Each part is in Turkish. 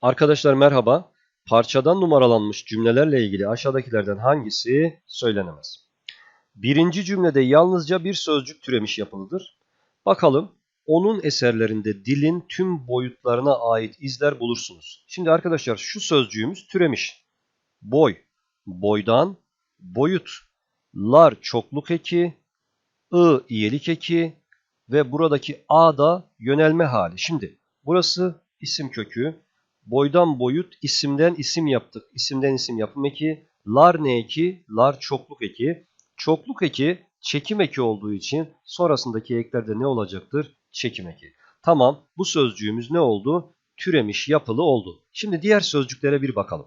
Arkadaşlar merhaba. Parçadan numaralanmış cümlelerle ilgili aşağıdakilerden hangisi söylenemez? Birinci cümlede yalnızca bir sözcük türemiş yapılıdır. Bakalım onun eserlerinde dilin tüm boyutlarına ait izler bulursunuz. Şimdi arkadaşlar şu sözcüğümüz türemiş. Boy, boydan, boyut, lar çokluk eki, ı iyelik eki ve buradaki a da yönelme hali. Şimdi burası isim kökü, boydan boyut, isimden isim yaptık. İsimden isim yapım eki, lar ne eki? Lar çokluk eki. Çokluk eki çekim eki olduğu için sonrasındaki eklerde ne olacaktır? Çekim eki. Tamam bu sözcüğümüz ne oldu? Türemiş yapılı oldu. Şimdi diğer sözcüklere bir bakalım.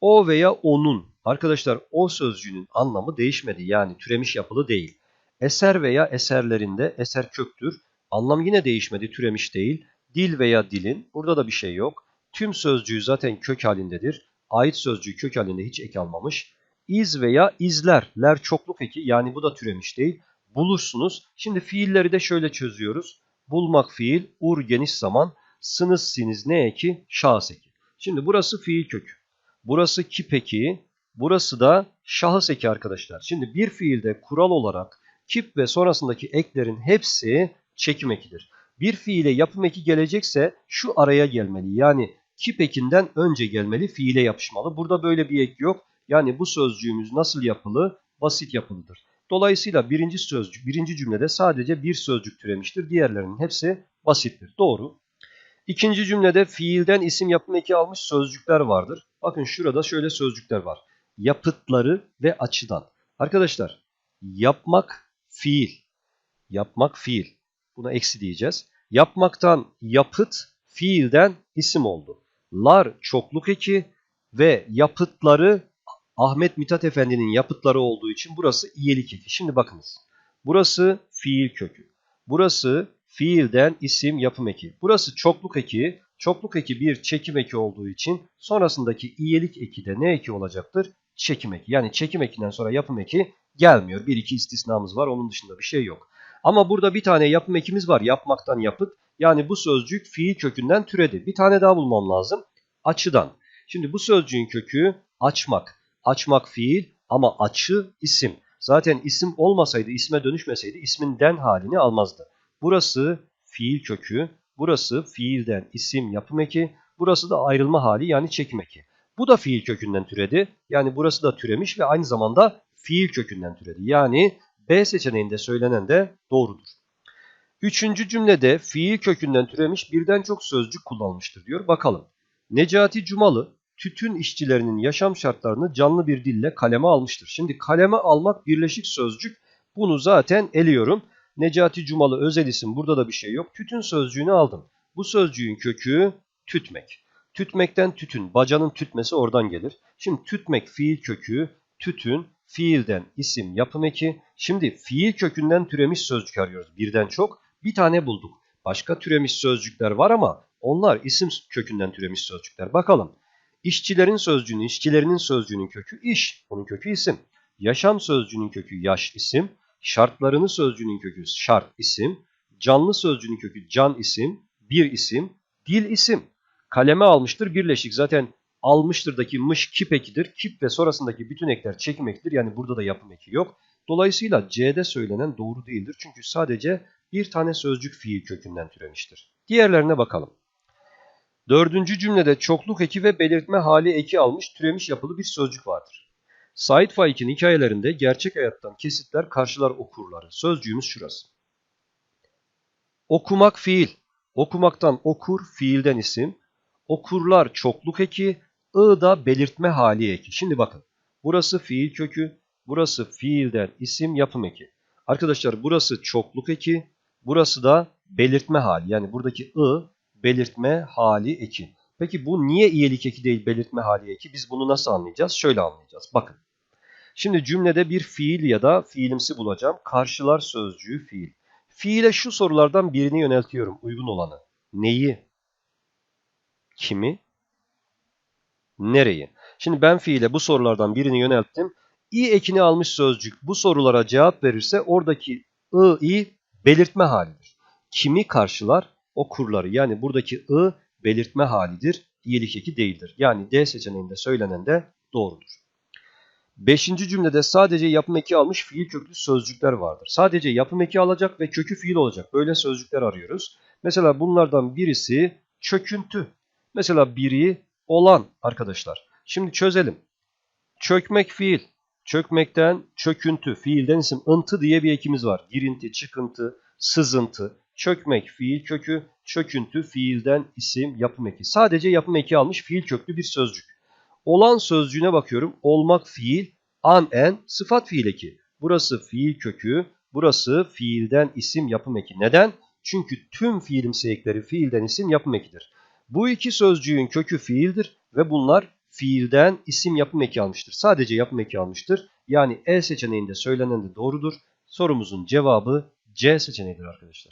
O veya onun. Arkadaşlar o sözcüğünün anlamı değişmedi. Yani türemiş yapılı değil. Eser veya eserlerinde eser köktür. Anlam yine değişmedi. Türemiş değil. Dil veya dilin. Burada da bir şey yok. Tüm sözcüğü zaten kök halindedir. Ait sözcüğü kök halinde hiç ek almamış. İz veya izler. Ler çokluk eki yani bu da türemiş değil. Bulursunuz. Şimdi fiilleri de şöyle çözüyoruz. Bulmak fiil, ur geniş zaman, sınız siniz ne eki? Şahıs eki. Şimdi burası fiil kökü. Burası kip eki. Burası da şahıs eki arkadaşlar. Şimdi bir fiilde kural olarak kip ve sonrasındaki eklerin hepsi çekim ekidir. Bir fiile yapım eki gelecekse şu araya gelmeli. Yani kip ekinden önce gelmeli, fiile yapışmalı. Burada böyle bir ek yok. Yani bu sözcüğümüz nasıl yapılı? Basit yapılıdır. Dolayısıyla birinci sözcük, birinci cümlede sadece bir sözcük türemiştir. Diğerlerinin hepsi basittir. Doğru. İkinci cümlede fiilden isim yapım eki almış sözcükler vardır. Bakın şurada şöyle sözcükler var. Yapıtları ve açıdan. Arkadaşlar yapmak fiil. Yapmak fiil. Buna eksi diyeceğiz. Yapmaktan yapıt, fiilden isim oldu. Lar çokluk eki ve yapıtları Ahmet Mithat Efendi'nin yapıtları olduğu için burası iyelik eki. Şimdi bakınız. Burası fiil kökü. Burası fiilden isim yapım eki. Burası çokluk eki. Çokluk eki bir çekim eki olduğu için sonrasındaki iyelik eki de ne eki olacaktır? Çekim eki. Yani çekim ekinden sonra yapım eki gelmiyor. Bir iki istisnamız var. Onun dışında bir şey yok. Ama burada bir tane yapım ekimiz var. Yapmaktan yapıt. Yani bu sözcük fiil kökünden türedi. Bir tane daha bulmam lazım. Açıdan. Şimdi bu sözcüğün kökü açmak. Açmak fiil ama açı isim. Zaten isim olmasaydı, isme dönüşmeseydi ismin den halini almazdı. Burası fiil kökü, burası fiilden isim yapım eki, burası da ayrılma hali yani çekim eki. Bu da fiil kökünden türedi. Yani burası da türemiş ve aynı zamanda fiil kökünden türedi. Yani B seçeneğinde söylenen de doğrudur. Üçüncü cümlede fiil kökünden türemiş birden çok sözcük kullanılmıştır diyor. Bakalım. Necati Cumalı tütün işçilerinin yaşam şartlarını canlı bir dille kaleme almıştır. Şimdi kaleme almak birleşik sözcük. Bunu zaten eliyorum. Necati Cumalı özel isim burada da bir şey yok. Tütün sözcüğünü aldım. Bu sözcüğün kökü tütmek. Tütmekten tütün, bacanın tütmesi oradan gelir. Şimdi tütmek fiil kökü, tütün fiilden isim yapım eki. Şimdi fiil kökünden türemiş sözcük arıyoruz birden çok. Bir tane bulduk. Başka türemiş sözcükler var ama onlar isim kökünden türemiş sözcükler. Bakalım. İşçilerin sözcüğünün, işçilerinin sözcüğünün kökü iş. Bunun kökü isim. Yaşam sözcüğünün kökü yaş isim. Şartlarını sözcüğünün kökü şart isim. Canlı sözcüğünün kökü can isim. Bir isim. Dil isim. Kaleme almıştır birleşik. Zaten almıştırdaki mış kip ekidir. Kip ve sonrasındaki bütün ekler çekim ekidir. Yani burada da yapım eki yok. Dolayısıyla C'de söylenen doğru değildir. Çünkü sadece bir tane sözcük fiil kökünden türemiştir. Diğerlerine bakalım. Dördüncü cümlede çokluk eki ve belirtme hali eki almış türemiş yapılı bir sözcük vardır. Said Faik'in hikayelerinde gerçek hayattan kesitler karşılar okurları. Sözcüğümüz şurası. Okumak fiil. Okumaktan okur, fiilden isim. Okurlar çokluk eki, ı da belirtme hali eki. Şimdi bakın. Burası fiil kökü, burası fiilden isim yapım eki. Arkadaşlar burası çokluk eki, burası da belirtme hali. Yani buradaki ı belirtme hali eki. Peki bu niye iyelik eki değil belirtme hali eki? Biz bunu nasıl anlayacağız? Şöyle anlayacağız. Bakın. Şimdi cümlede bir fiil ya da fiilimsi bulacağım. Karşılar sözcüğü fiil. Fiile şu sorulardan birini yöneltiyorum. Uygun olanı. Neyi? Kimi? Nereyi? Şimdi ben fiile bu sorulardan birini yönelttim. İ ekini almış sözcük bu sorulara cevap verirse oradaki ı, i belirtme halidir. Kimi karşılar? Okurları. Yani buradaki ı belirtme halidir. iyilik eki değildir. Yani D seçeneğinde söylenen de doğrudur. Beşinci cümlede sadece yapım eki almış fiil köklü sözcükler vardır. Sadece yapım eki alacak ve kökü fiil olacak. Böyle sözcükler arıyoruz. Mesela bunlardan birisi çöküntü. Mesela biri olan arkadaşlar. Şimdi çözelim. Çökmek fiil. Çökmekten çöküntü. Fiilden isim. ıntı diye bir ekimiz var. Girinti, çıkıntı, sızıntı. Çökmek fiil kökü. Çöküntü fiilden isim yapım eki. Sadece yapım eki almış fiil köklü bir sözcük. Olan sözcüğüne bakıyorum. Olmak fiil, an en sıfat fiil eki. Burası fiil kökü, burası fiilden isim yapım eki. Neden? Çünkü tüm fiilimsi ekleri fiilden isim yapım ekidir. Bu iki sözcüğün kökü fiildir ve bunlar fiilden isim yapım eki almıştır. Sadece yapım eki almıştır. Yani E seçeneğinde söylenen de doğrudur. Sorumuzun cevabı C seçeneğidir arkadaşlar.